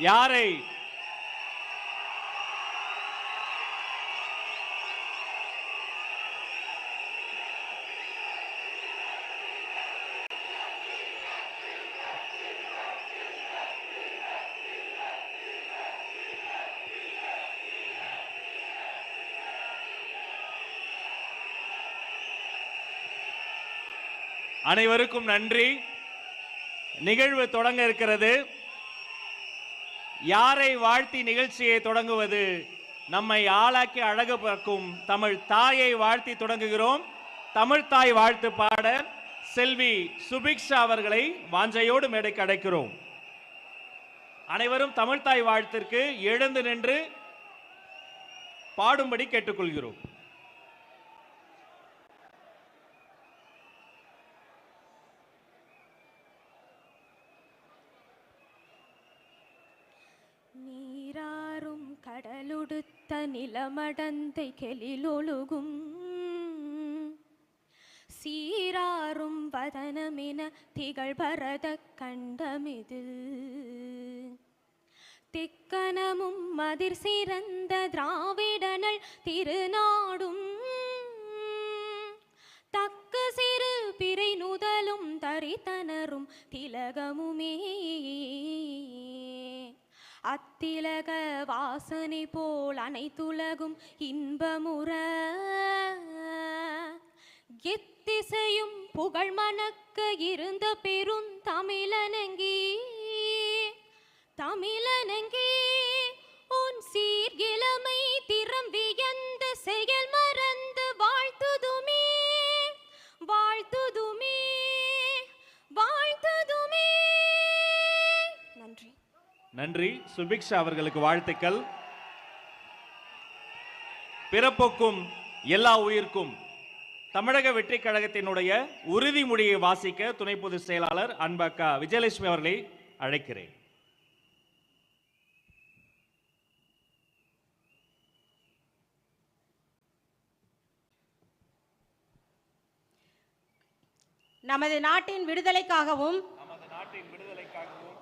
யாரை? அனைவருக்கும் நன்றி. நிகழ்வு தொடங்க இருக்கிறது. யாரை வாழ்த்தி நிகழ்ச்சியை தொடங்குவது? நம்மை ஆளாக்கி அழகு பார்க்கும் தமிழ் தாயை வாழ்த்தி தொடங்குகிறோம். தமிழ் தாய் வாழ்த்து பாட செல்வி சுபிக்ஷா அவர்களை வாஞ்சையோடு மேடைக்கு அடைக்கிறோம் அனைவரும் தமிழ்தாய் வாழ்த்திற்கு எழுந்து நின்று பாடும்படி கேட்டுக்கொள்கிறோம். கடலுடுத்த நிலமடந்தை கெலிலொழுகும் சீராரும் வதனமென திகழ் பரத கண்டமிது திக்கனமும் மதிர் சிறந்த திராவிடனல் திருநாடும் தக்க சிறு பிறை நுதலும் தரித்தனரும் திலகமுமே அத்திலக வாசனை போல் அனைத்துலகும் இன்பமுற. எத்திசையும் புகழ் மணக்க இருந்த பெரும் நன்றி. சுபிக்ஷா அவர்களுக்கு வாழ்த்துக்கள். பிறப்போக்கும் எல்லா உயிர்க்கும் தமிழக வெற்றி கழகத்தினுடைய உறுதிமொழியை வாசிக்க துணை பொதுச் செயலாளர் அன்பக்கா விஜயலட்சுமி அவர்களை அழைக்கிறேன். நமது நாட்டின் விடுதலைக்காகவும் நமது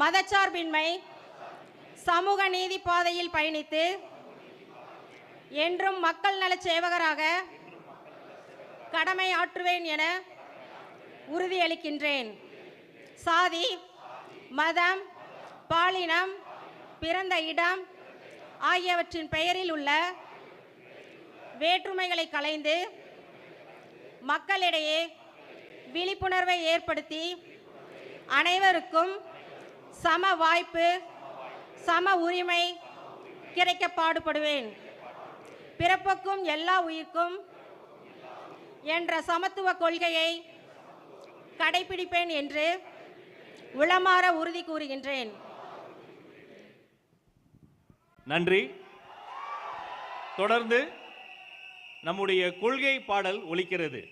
மதச்சார்பின்மை சமூக நீதி பாதையில் பயணித்து என்றும் மக்கள் நலச் சேவகராக கடமை ஆற்றுவேன் என உறுதியளிக்கின்றேன். சாதி மதம் பாலினம் பிறந்த இடம் ஆகியவற்றின் பெயரில் உள்ள வேற்றுமைகளை களைந்து மக்களிடையே விழிப்புணர்வை ஏற்படுத்தி அனைவருக்கும் சம வாய்ப்பு சம உரிமை கிடைக்க பாடுபடுவேன். பிறப்புக்கும் எல்லா உயிர்க்கும் என்ற சமத்துவ கொள்கையை கடைபிடிப்பேன் என்று உளமாற உறுதி கூறுகின்றேன். நன்றி. தொடர்ந்து நம்முடைய கொள்கை பாடல் ஒலிக்கிறது.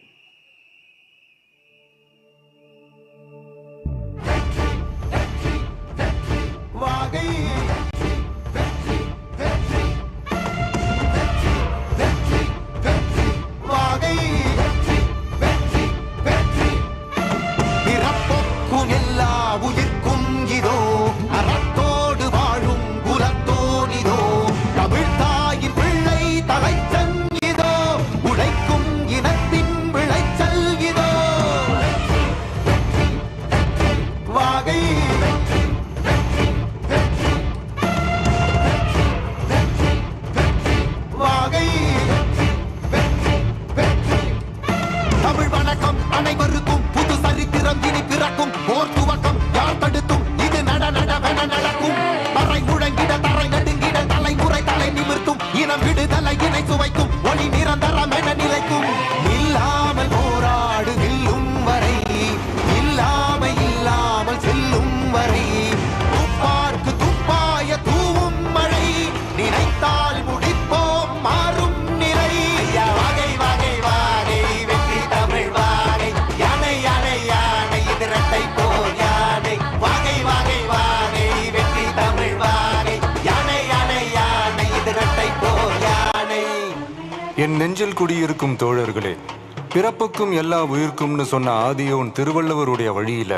பிறப்புக்கும் எல்லா உயிர்க்கும்னு சொன்ன ஆதியோன் திருவள்ளுவருடைய வழியில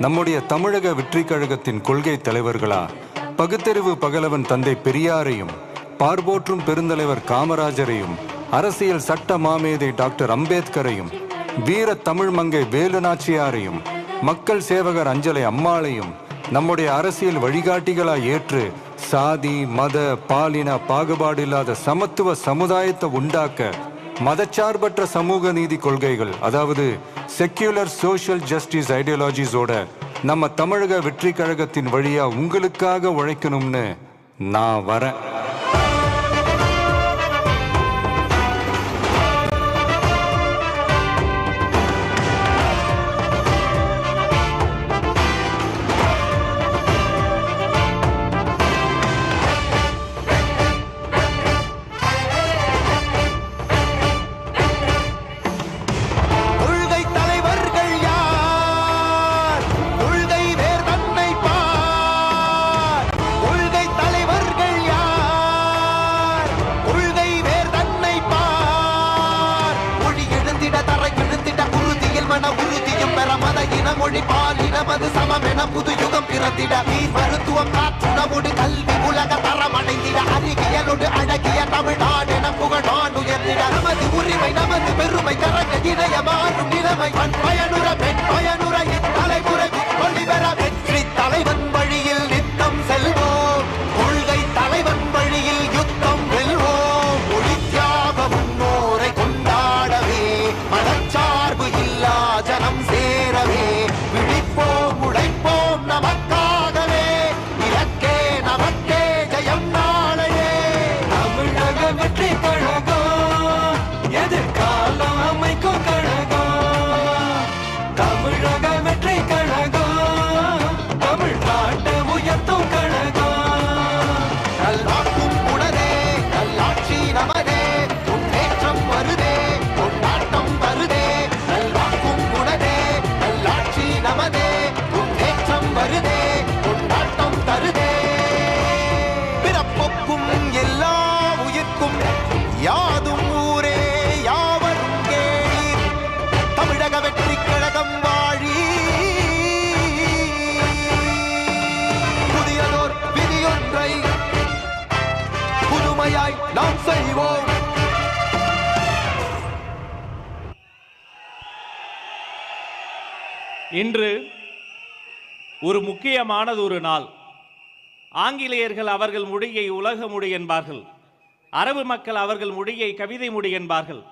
நம்முடைய தமிழக வெற்றி கழகத்தின் கொள்கை தலைவர்களா பகுத்தறிவு பகலவன் தந்தை பெரியாரையும் பார்போற்றும் பெருந்தலைவர் காமராஜரையும் அரசியல் சட்ட மாமேதை டாக்டர் அம்பேத்கரையும் வீர தமிழ் மங்கை வேலுநாச்சியாரையும் மக்கள் சேவகர் அஞ்சலை அம்மாளையும் நம்முடைய அரசியல் வழிகாட்டிகளாய் ஏற்று சாதி மத பாலின பாகுபாடு இல்லாத சமத்துவ சமுதாயத்தை உண்டாக்க மதச்சார்பற்ற சமூக நீதி கொள்கைகள் அதாவது செக்யூலர் சோஷியல் ஜஸ்டிஸ் ஐடியாலஜிஸோட நம்ம தமிழக வெற்றி கழகத்தின் வழியா உங்களுக்காக உழைக்கணும்னு நான் வரேன். சமம் என புது யுகம் பிறந்திட. நீ மருத்துவம் காற்றுணவோடு கல்வி உலக தரம் அடைந்திட அறிவியலோடு அழகிய தமிழ்நாடு என புகழான் உயர்ந்திட. நமது உரிமை நமது பெருமை கரங்க இணைய மாறும் நிலைமை. பண் பயனுற பெண் பயனுற என் தலைமுறை பெற வெற்றி தலைவன். இன்று ஒரு முக்கியமானது ஒரு நாள். ஆங்கிலேயர்கள் அவர்கள் மொழியை உலக மொழி என்பார்கள். அரபு மக்கள் அவர்கள் மொழியை கவிதை மொழி என்பார்கள்.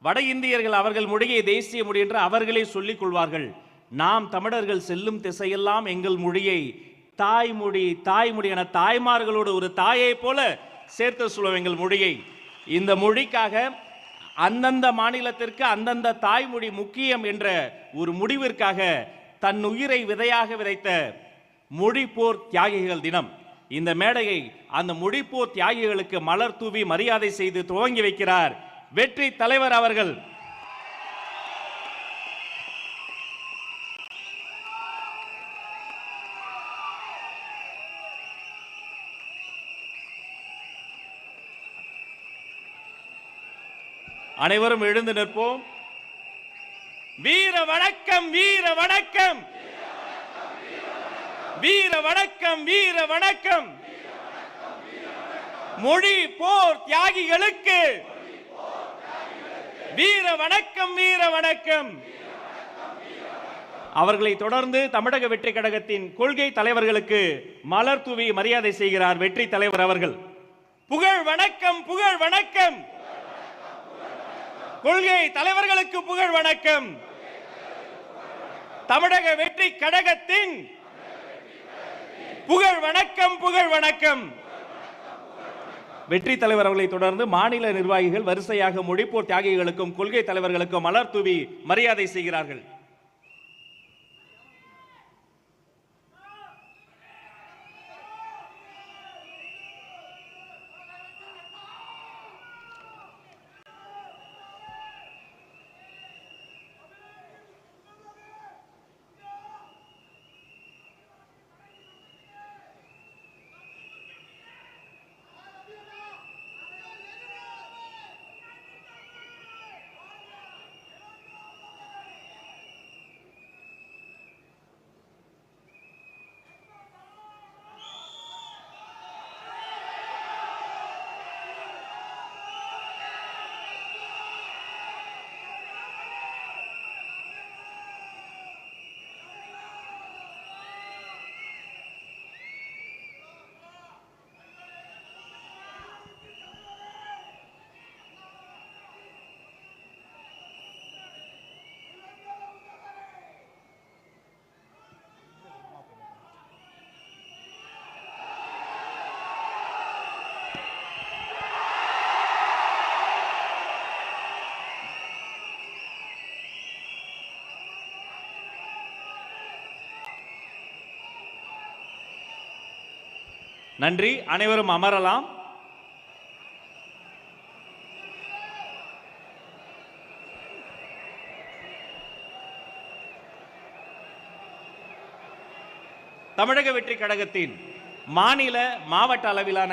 வட இந்தியர்கள் அவர்கள் மொழியை தேசிய மொழி என்று அவர்களே சொல்லிக் கொள்வார்கள். நாம் தமிழர்கள் செல்லும் திசையெல்லாம் எங்கள் மொழியை தாய்மொழி தாய்மொழி என தாய்மார்களோடு ஒரு தாயை போல சேர்த்து சொல்லுவோம் எங்கள் மொழியை இந்த மொழிக்காக அந்தந்த மாநிலத்திற்கு அந்தந்த தாய்மொழி முக்கியம் என்ற ஒரு முடிவிற்காக தன் உயிரை விதையாக விதைத்த மொழிப்போர் தியாகிகள் தினம். இந்த மேடையை அந்த மொழிப்போர் தியாகிகளுக்கு மலர் தூவி மரியாதை செய்து துவங்கி வைக்கிறார் வெற்றி தலைவர் அவர்கள். அனைவரும் எழுந்து நிற்போம். வீர வணக்கம் வீர வணக்கம். வீர வணக்கம் வீர வணக்கம். மொழி போர் தியாகிகளுக்கு. வீர வணக்கம் வீர வணக்கம். அவர்களை தொடர்ந்து தமிழக வெற்றி கழகத்தின் கொள்கை தலைவர்களுக்கு மலர் தூவி மரியாதை செய்கிறார் வெற்றி தலைவர் அவர்கள். புகழ் வணக்கம் புகழ் வணக்கம். கொள்கை தலைவர்களுக்கு புகழ் வணக்கம். தமிழக வெற்றி கழகத்தின் புகழ் வணக்கம் புகழ் வணக்கம். வெற்றி தலைவர் அவர்களை தொடர்ந்து மாநில நிர்வாகிகள் வரிசையாக மொழிப்போர் தியாகிகளுக்கும் கொள்கை தலைவர்களுக்கும் மலர் தூவி மரியாதை செய்கிறார்கள். நன்றி அனைவரும் அமரலாம். தமிழக வெற்றி கழகத்தின் மாநில மாவட்ட அளவிலான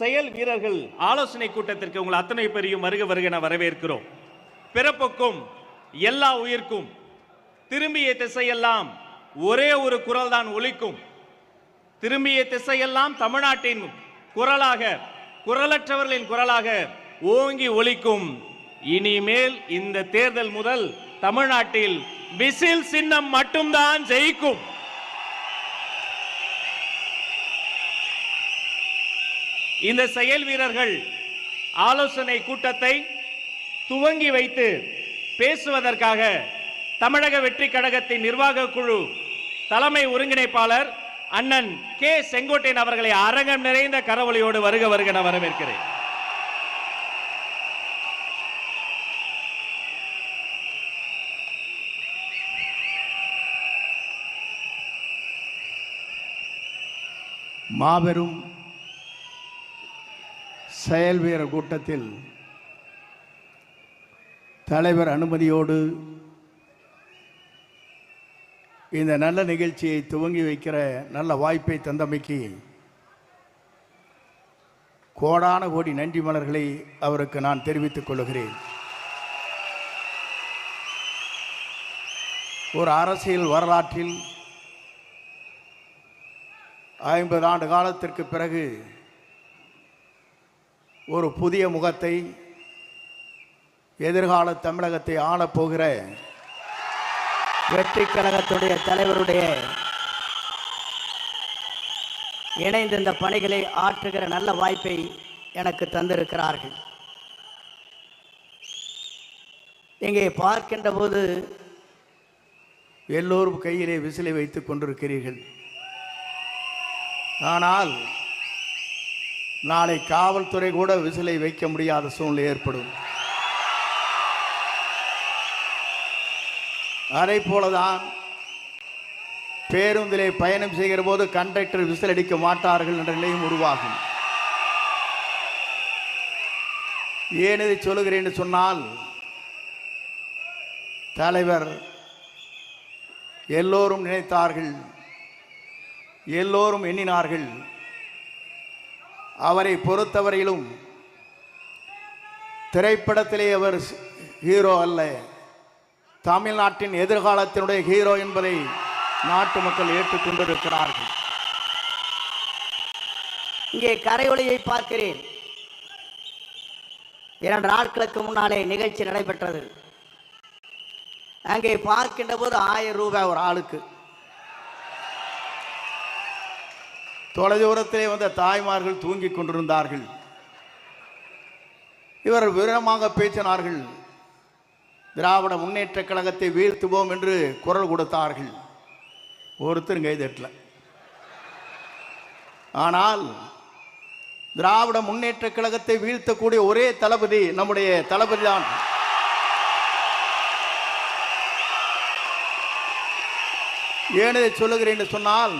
செயல் வீரர்கள் ஆலோசனை கூட்டத்திற்கு உங்கள் அத்தனை பேரையும் வருக வருக என வரவேற்கிறோம். பிறப்புக்கும் எல்லா உயிர்க்கும் திரும்பிய திசையெல்லாம் ஒரே ஒரு குரல் தான் ஒழிக்கும் திரும்பிய திசையெல்லாம் தமிழ்நாட்டின் குரலாக குரலற்றவர்களின் குரலாக ஓங்கி ஒலிக்கும். இனிமேல் இந்த தேர்தல் முதல் தமிழ்நாட்டில் விசில் சின்னம் மட்டும்தான் ஜெயிக்கும். இந்த செயல் வீரர்கள் ஆலோசனை கூட்டத்தை துவங்கி வைத்து பேசுவதற்காக தமிழக வெற்றி கழகத்தின் நிர்வாக குழு தலைமை ஒருங்கிணைப்பாளர் அண்ணன் கே செங்கோட்டையன் அவர்களை அரங்கம் நிறைந்த கரவொலியோடு வருக வருக நான் வரவேற்கிறேன். மாபெரும் செயல் வீரர் கூட்டத்தில் தலைவர் அனுமதியோடு இந்த நல்ல நிகழ்ச்சியை துவங்கி வைக்கிற நல்ல வாய்ப்பை தந்தமைக்கு கோடான கோடி நன்றி மலர்களை அவருக்கு நான் தெரிவித்துக் கொள்கிறேன். ஒரு அரசியல் வரலாற்றில் ஐம்பது ஆண்டு காலத்திற்கு பிறகு ஒரு புதிய முகத்தை எதிர்கால தமிழகத்தை ஆளப்போகிற வெற்றி கழகத்துடைய தலைவருடைய இணைந்து இந்த பணிகளை ஆற்றுகிற நல்ல வாய்ப்பை எனக்கு தந்திருக்கிறார்கள். இங்கே பார்க்கின்ற போது எல்லோரும் கையிலே விசிலை வைத்துக் கொண்டிருக்கிறீர்கள். ஆனால் நாளை காவல்துறை கூட விசிலை வைக்க முடியாத சூழ்நிலை ஏற்படும். அதை போலதான் பேருந்திலே பயணம் செய்கிற போது கண்டக்டர் விசில் அடிக்க மாட்டார்கள் என்ற நிலையும் உருவாகும். ஏன் இதை சொல்லுகிறேன் சொன்னால் தலைவர் எல்லோரும் நினைத்தார்கள் எல்லோரும் எண்ணினார்கள் அவரை பொறுத்தவரையிலும் திரைப்படத்திலே அவர் ஹீரோ அல்ல. தமிழ்நாட்டின் எதிர்காலத்தினுடைய ஹீரோ என்பதை நாட்டு மக்கள் ஏற்றுக்கொண்டிருக்கிறார்கள் இங்கே கரையொலியை பார்க்கிறேன். இரண்டு நாட்களுக்கு முன்னாலே நிகழ்ச்சி நடைபெற்றது. அங்கே பார்க்கின்ற போது ஆயிரம் ரூபாய் ஒரு ஆளுக்கு. தொலைதூரத்திலே வந்த தாய்மார்கள் தூங்கிக் கொண்டிருந்தார்கள். இவர் விவரமாக பேசினார்கள். திராவிட முன்னேற்றக் கழகத்தை வீழ்த்துவோம் என்று குரல் கொடுத்தார்கள். ஒருத்தரும் கைதட்டல ஆனால் திராவிட முன்னேற்றக் கழகத்தை வீழ்த்தக்கூடிய ஒரே தளபதி நம்முடைய தளபதி தான் ஏன் இதை சொல்லுகிறேன் என்று சொன்னால்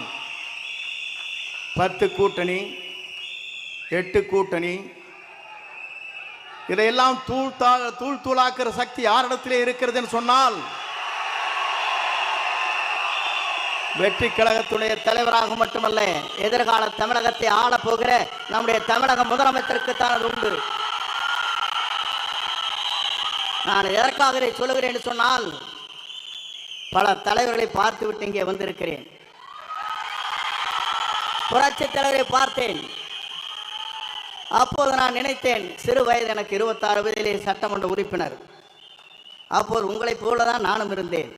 பத்து கூட்டணி எட்டு கூட்டணி இதையெல்லாம் தூள் தூள் தூளாக்குற சக்தி யாரிடத்திலே இருக்கிறதுன்னு சொன்னால் வெற்றி கழகத்துடைய தலைவராக மட்டுமல்ல எதிர்கால தமிழகத்தை ஆளப்போகிற நம்முடைய தமிழக முதலமைச்சருக்கு தான் அது உண்டு. நான் எதற்காக இதை சொல்லுகிறேன் என்று சொன்னால் பல தலைவர்களை பார்த்துவிட்டு இங்கே வந்திருக்கிறேன். புரட்சி தலைவரை பார்த்தேன். அப்போது நான் நினைத்தேன் சிறு வயது எனக்கு இருபத்தாறு வயதிலே சட்டமன்ற உறுப்பினர். அப்போது உங்களைப் போல தான் நானும் இருந்தேன்.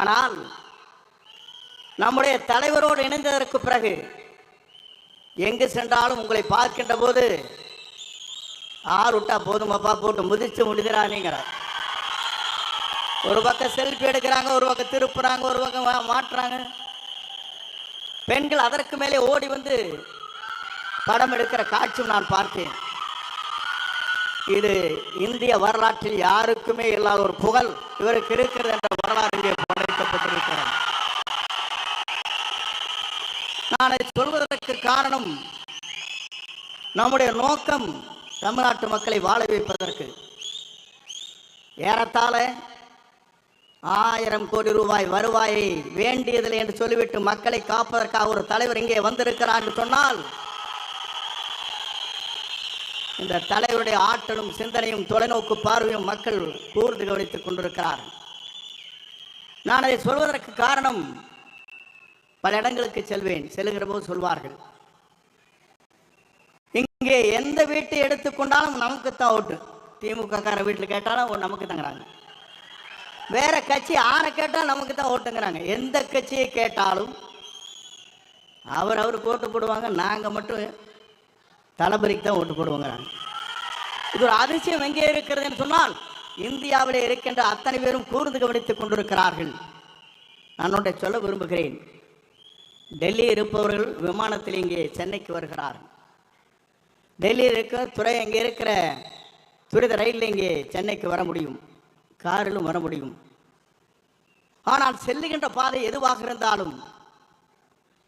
ஆனால் நம்முடைய தலைவரோடு இணைந்ததற்கு பிறகு எங்கு சென்றாலும் உங்களை பார்க்கின்ற போது ஆறு விட்டா போதுமாப்பா போட்டு முதிச்சு முடிகிறானீங்கிறார் ஒரு பக்கம் செல்ஃபி எடுக்கிறாங்க ஒரு பக்கம் திருப்புறாங்க ஒரு பக்கம் மாட்டுறாங்க. பெண்கள் அதற்கு மேலே ஓடி வந்து படம் எடுக்கிற காட்சியும் நான் பார்த்தேன். இது இந்திய வரலாற்றில் யாருக்குமே இல்லாத ஒரு புகழ். இவருக்கு இருக்கிறது என்ற வரலாறு இங்கே படைக்கப்பட்டிருக்கிறது நான் அதை சொல்வதற்கு காரணம் நம்முடைய நோக்கம் தமிழ்நாட்டு மக்களை வாழ வைப்பதற்கு. ஏறத்தாழ ஆயிரம் கோடி ரூபாய் வருவாயை வேண்டியதில்லை என்று சொல்லிவிட்டு மக்களை காப்பதற்காக ஒரு தலைவர் இங்கே வந்திருக்கிறார் என்று சொன்னால் இந்த தலைவருடைய ஆற்றலும் சிந்தனையும் தொலைநோக்கு பார்வையும் மக்கள் கூர்ந்து கவனித்துக் கொண்டிருக்கிறார் நான் அதை சொல்வதற்கு காரணம் பல இடங்களுக்கு செல்வேன் செல்லுகிற போது சொல்வார்கள். இங்கே எந்த வீட்டை எடுத்துக்கொண்டாலும் நமக்கு தான் ஓட்டு. திமுக கார வீட்டில் கேட்டாலும் நமக்கு தாங்கிறாங்க வேற கட்சி ஆரை கேட்டால் நமக்கு தான் ஓட்டுங்கிறாங்க. எந்த கட்சியை கேட்டாலும் அவர் அவருக்கு ஓட்டு போடுவாங்க நாங்கள் மட்டும் தளபதிக்கு தான் ஓட்டு போடுவோங்கிறாங்க. இது ஒரு அதிசயம் எங்கே இருக்கிறது என்று சொன்னால் இந்தியாவில் இருக்கின்ற அத்தனை பேரும் கூர்ந்து கவனித்துக் கொண்டிருக்கிறார்கள். நான் ஒன்றை சொல்ல விரும்புகிறேன். டெல்லி இருப்பவர்கள் விமானத்தில் இங்கே சென்னைக்கு வருகிறார்கள் டெல்லியில் இருக்கிற துறை இங்கே இருக்கிற துரித ரயிலில் இங்கே சென்னைக்கு வர முடியும். காரிலும் வர முடியும். ஆனால் செல்லுகின்ற பாதை எதுவாக இருந்தாலும்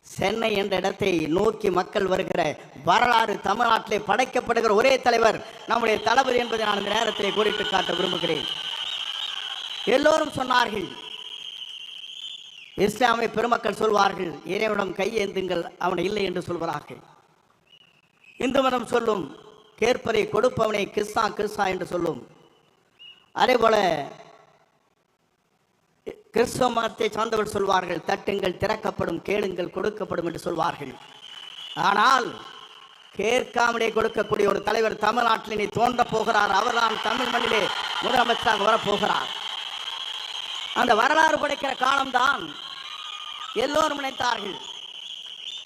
சென்னை என்ற இடத்தை நோக்கி மக்கள் வருகிற வரலாறு தமிழ்நாட்டிலே படைக்கப்படுகிற ஒரே தலைவர் நம்முடைய தளபதி என்பதை நான் இந்த நேரத்திலே கூறிட்டு காட்ட விரும்புகிறேன். எல்லோரும் சொன்னார்கள். இஸ்லாமிய பெருமக்கள் சொல்வார்கள் இறைவனம் கையேந்துங்கள் அவனை இல்லை என்று சொல்கிறார்கள் இந்து மதம் சொல்லும் கேட்பதை கொடுப்பவனை கிறிஸ்தான் கிறிஸ்தா என்று சொல்லும். அதே போல கிறிஸ்தவ மதத்தை சார்ந்தவர் சொல்வார்கள் தட்டுங்கள் திறக்கப்படும் கேளுங்கள் கொடுக்கப்படும் என்று சொல்வார்கள். ஆனால் கேட்காமலே கொடுக்கக்கூடிய ஒரு தலைவர் தமிழ்நாட்டில் இனி தோன்றப் போகிறார். அவர்தான் தமிழ் மண்ணிலே முதலமைச்சராக வரப்போகிறார். அந்த வரலாறு படைக்கிற காலம்தான் எல்லோரும் நினைத்தார்கள்.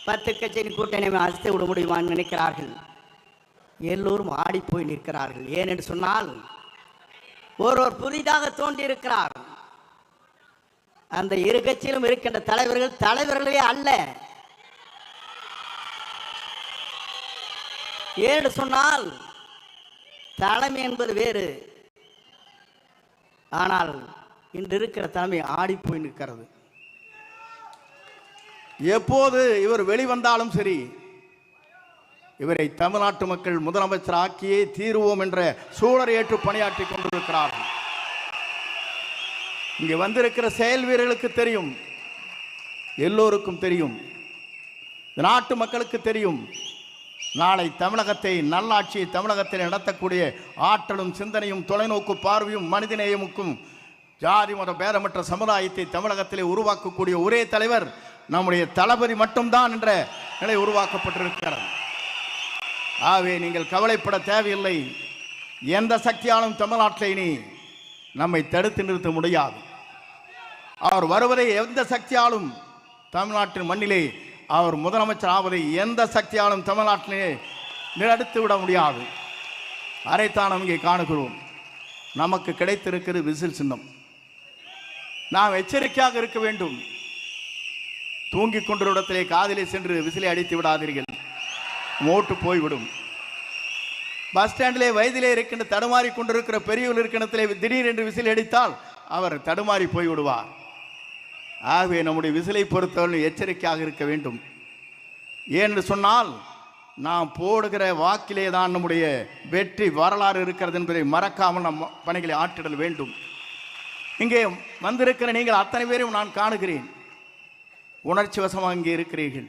பத்து கட்சியின் கூட்டணி அசைத்து விட முடியுமான்னு நினைக்கிறார்கள். எல்லோரும் ஆடி போய் நிற்கிறார்கள். ஏன் என்று சொன்னால் ஒருவர் புதிதாக தோன்றியிருக்கிறார். அந்த இரு கட்சியிலும் இருக்கின்ற தலைவர்கள் தலைவர்களே அல்ல. ஏன்னு சொன்னால் தலைமை என்பது வேறு. ஆனால் இன்று இருக்கிற தலைமை ஆடி போய் நிற்கிறது. எப்போது இவர் வெளிவந்தாலும் சரி இவரை தமிழ்நாட்டு மக்கள் முதலமைச்சர் ஆக்கியே தீருவோம் என்ற சூழலை ஏற்று பணியாற்றி கொண்டிருக்கிறார்கள். இங்கே வந்திருக்கிற செயல் வீரர்களுக்கு தெரியும். எல்லோருக்கும் தெரியும். நாட்டு மக்களுக்கு தெரியும். நாளை தமிழகத்தை நல்லாட்சியை தமிழகத்தில் நடத்தக்கூடிய ஆற்றலும் சிந்தனையும் தொலைநோக்கு பார்வையும் மனிதநேயமுக்கும் ஜாதி மத பேதமற்ற சமுதாயத்தை தமிழகத்திலே உருவாக்கக்கூடிய ஒரே தலைவர் நம்முடைய தளபதி மட்டும்தான் என்ற நிலை உருவாக்கப்பட்டிருக்கிறது. ஆகவே நீங்கள் கவலைப்பட தேவையில்லை. எந்த சக்தியாலும் தமிழ்நாட்டில் இனி நம்மை தடுத்து நிறுத்த முடியாது. அவர் வருவதை எந்த சக்தியாலும் தமிழ்நாட்டின் மண்ணிலே அவர் முதலமைச்சர் ஆவதை எந்த சக்தியாலும் தமிழ்நாட்டிலே நிலடுத்து விட முடியாது. அதைத்தான் நாம் இங்கே காணுகிறோம். நமக்கு கிடைத்திருக்கிறது விசில் சின்னம். நாம் எச்சரிக்கையாக இருக்க வேண்டும். தூங்கிக் கொண்ட இடத்திலே காதிலே சென்று விசிலை அடித்து விடாதீர்கள். மோட்டு போய்விடும். பஸ் ஸ்டாண்டிலே வயதிலே இருக்கின்ற தடுமாறி கொண்டிருக்கிற பெரியவர் இருக்கின்றத்திலே திடீரென்று விசில் அடித்தால் அவர் தடுமாறி போய் விடுவார் ஆகவே நம்முடைய விசிலை பொறுத்தவரை எச்சரிக்கையாக இருக்க வேண்டும். ஏன்னு சொன்னால் நாம் போடுகிற வாக்கிலே தான் நம்முடைய வெற்றி வரலாறு இருக்கிறது என்பதை மறக்காமல் நம் பணிகளை ஆற்றிடல் வேண்டும். இங்கே வந்திருக்கிற நீங்கள் அத்தனை பேரையும் நான் காணுகிறேன். உணர்ச்சி வசமாக இங்கே இருக்கிறீர்கள்.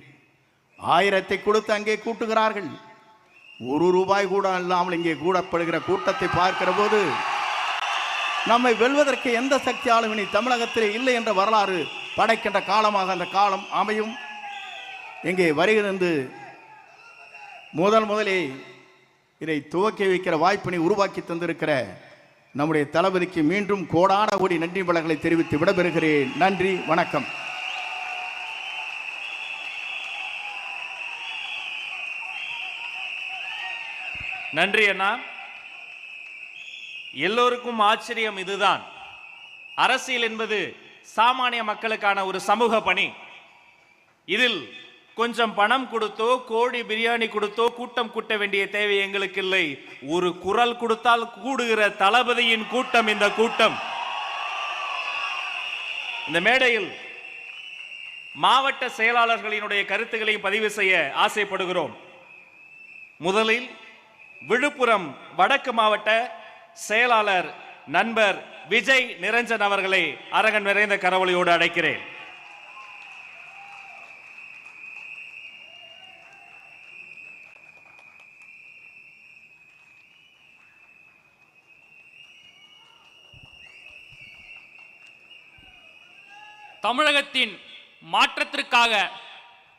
ஆயிரத்தை கொடுத்து அங்கே கூட்டுகிறார்கள். ஒரு ரூபாய் கூட இல்லாமல் இங்கே கூடப்படுகிற கூட்டத்தை பார்க்கிற போது நம்மை வெல்வதற்கு எந்த சக்தியாலும் இனி தமிழகத்திலே இல்லை என்ற வரலாறு படைக்கின்ற காலமாக அந்த காலம் அமையும். இங்கே வருகிறது முதல் முதலே இதை துவக்கி வைக்கிற வாய்ப்பினை உருவாக்கி தந்திருக்கிற நம்முடைய தளபதிக்கு மீண்டும் கோடான கோடி நன்றி வளங்களை தெரிவித்து விடப்பெறுகிறேன் நன்றி வணக்கம். நன்றி அண்ணா. எல்லோருக்கும் ஆச்சரியம் இதுதான். அரசியல் என்பது சாமானிய மக்களுக்கான ஒரு சமூக பணி. இதில் கொஞ்சம் பணம் கொடுத்தோ கோழி பிரியாணி கொடுத்தோ கூட்டம் கூட்ட வேண்டிய தேவை எங்களுக்கு இல்லை. ஒரு குரல் கொடுத்தால் கூடுகிற தளபதியின் கூட்டம் இந்த கூட்டம். இந்த மேடையில் மாவட்ட செயலாளர்களினுடைய கருத்துக்களையும் பதிவு செய்ய ஆசைப்படுகிறோம். முதலில் விழுப்புரம் வடக்கு மாவட்ட செயலாளர் நண்பர் விஜய் நிரஞ்சன் அவர்களை அரங்கன் நிறைந்த கரவொலியோடு அழைக்கிறேன். தமிழகத்தின் மாற்றத்திற்காக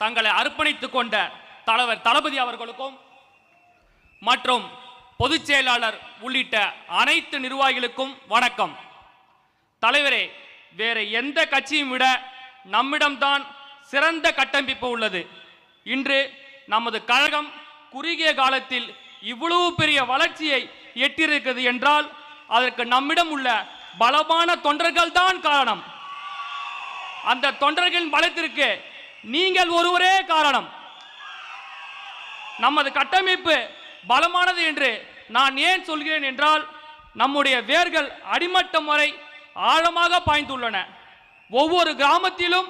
தங்களை அர்ப்பணித்துக் கொண்ட தலைவர் தளபதி அவர்களுக்கும் மற்றும் பொதுச் செயலாளர் உள்ளிட்ட அனைத்து நிர்வாகிகளுக்கும் வணக்கம். தலைவரே வேற எந்த கட்சியும் விட நம்மிடம்தான் சிறந்த கட்டமைப்பு உள்ளது. இன்று நமது கழகம் குறுகிய காலத்தில் இவ்வளவு பெரிய வளர்ச்சியை எட்டியிருக்கிறது என்றால் அதற்கு நம்மிடம் உள்ள பலமான தொண்டர்கள் தான் காரணம். அந்த தொண்டர்களின் பலத்திற்கு நீங்கள் ஒருவரே காரணம். நமது கட்டமைப்பு பலமானது என்று நான் ஏன் சொல்கிறேன் என்றால் நம்முடைய வேர்கள் அடிமட்டம் வரை ஆழமாக பாய்ந்துள்ளன. ஒவ்வொரு கிராமத்திலும்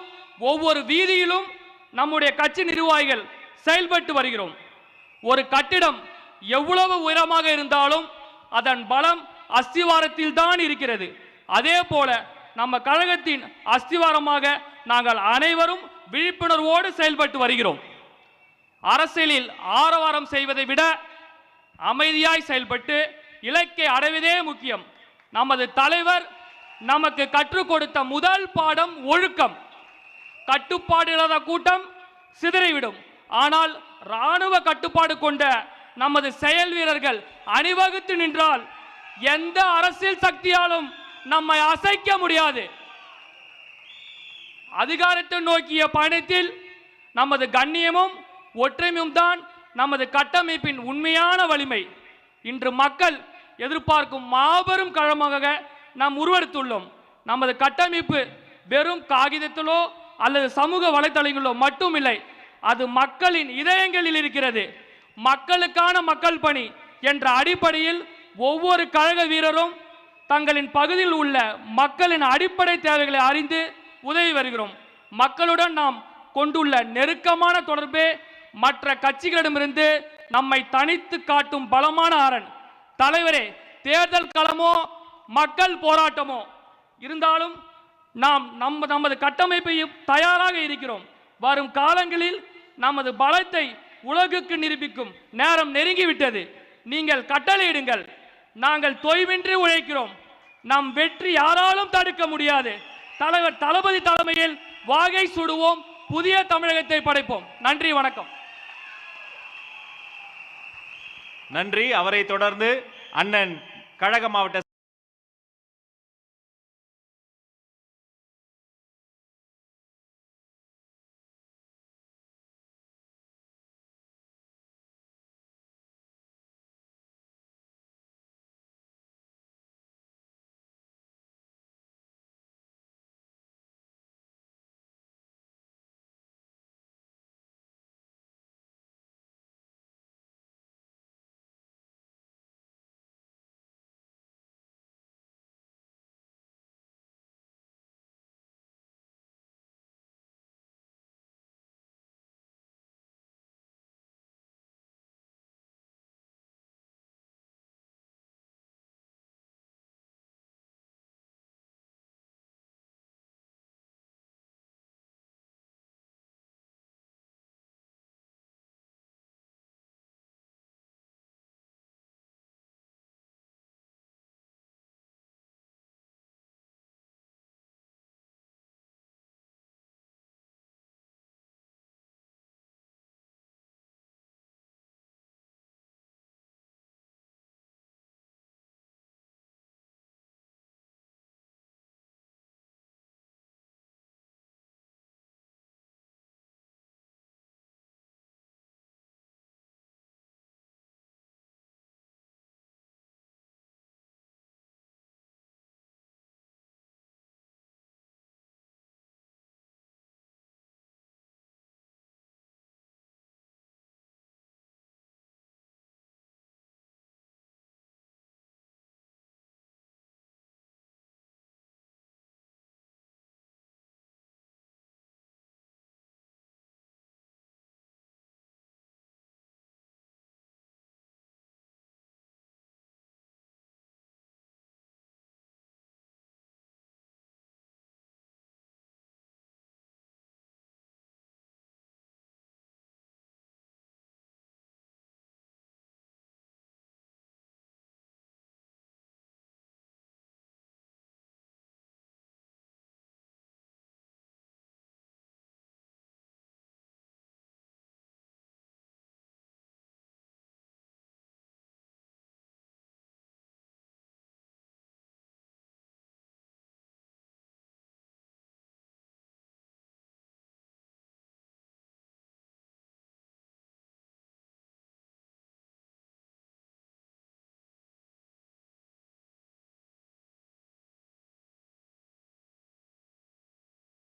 ஒவ்வொரு வீதியிலும் நம்முடைய கட்சி நிர்வாகிகள் செயல்பட்டு வருகிறோம். ஒரு கட்டிடம் எவ்வளவு உயரமாக இருந்தாலும் அதன் பலம் அஸ்திவாரத்தில் தான் இருக்கிறது. அதே போல நம்ம கழகத்தின் அஸ்திவாரமாக நாங்கள் அனைவரும் விழிப்புணர்வோடு செயல்பட்டு வருகிறோம். அரசியலில் ஆரவாரம் செய்வதை விட அமைதியாய் செயல்பட்டு இலக்கை அடைவதே முக்கியம். நமது தலைவர் நமக்கு கற்றுக் கொடுத்த முதல் பாடம் ஒழுக்கம். கட்டுப்பாடு இல்லாத கூட்டம் சிதறிவிடும். ஆனால் ராணுவ கட்டுப்பாடு கொண்ட நமது செயல் வீரர்கள் அணிவகுத்து நின்றால் எந்த அரசியல் சக்தியாலும் நம்மை அசைக்க முடியாது. அதிகாரத்தை நோக்கிய பயணத்தில் நமது கண்ணியமும் ஒற்றுமையும் தான் நமது கட்டமைப்பின் உண்மையான வலிமை. இன்று மக்கள் எதிர்பார்க்கும் மாபெரும் களமாக நாம் உருவெடுத்துள்ளோம். நமது கட்டமைப்பு வெறும் காகிதத்திலோ அல்லது சமூக வலைத்தளங்களிலோ மட்டுமில்லை அது மக்களின் இதயங்களில் இருக்கிறது. மக்களுக்கான மக்கள் பணி என்ற அடிப்படையில் ஒவ்வொரு கழக வீரரும் தங்களின் பகுதியில் உள்ள மக்களின் அடிப்படை தேவைகளை அறிந்து உதவி வருகிறோம். மக்களுடன் நாம் கொண்டுள்ள நெருக்கமான தொடர்பே மற்ற கட்சிகளிடமிருந்து நம்மை தனித்து காட்டும் பலமான அரண். தலைவரே தேர்தல் களமோ மக்கள் போராட்டமோ இருந்தாலும் நாம் நம்ம நமது கட்டமைப்பையும் தயாராக இருக்கிறோம். வரும் காலங்களில் நமது பலத்தை உலகுக்கு நிரூபிக்கும் நேரம் நெருங்கிவிட்டது. நீங்கள் கட்டளையிடுங்கள். நாங்கள் தொய்வின்றி உழைக்கிறோம். நம் வெற்றி யாராலும் தடுக்க முடியாது. தலைவர் தளபதி தலைமையில் வாகை சுடுவோம். புதிய தமிழகத்தை படைப்போம். நன்றி வணக்கம். நன்றி. அவரை தொடர்ந்து அண்ணன் கழக மாவட்ட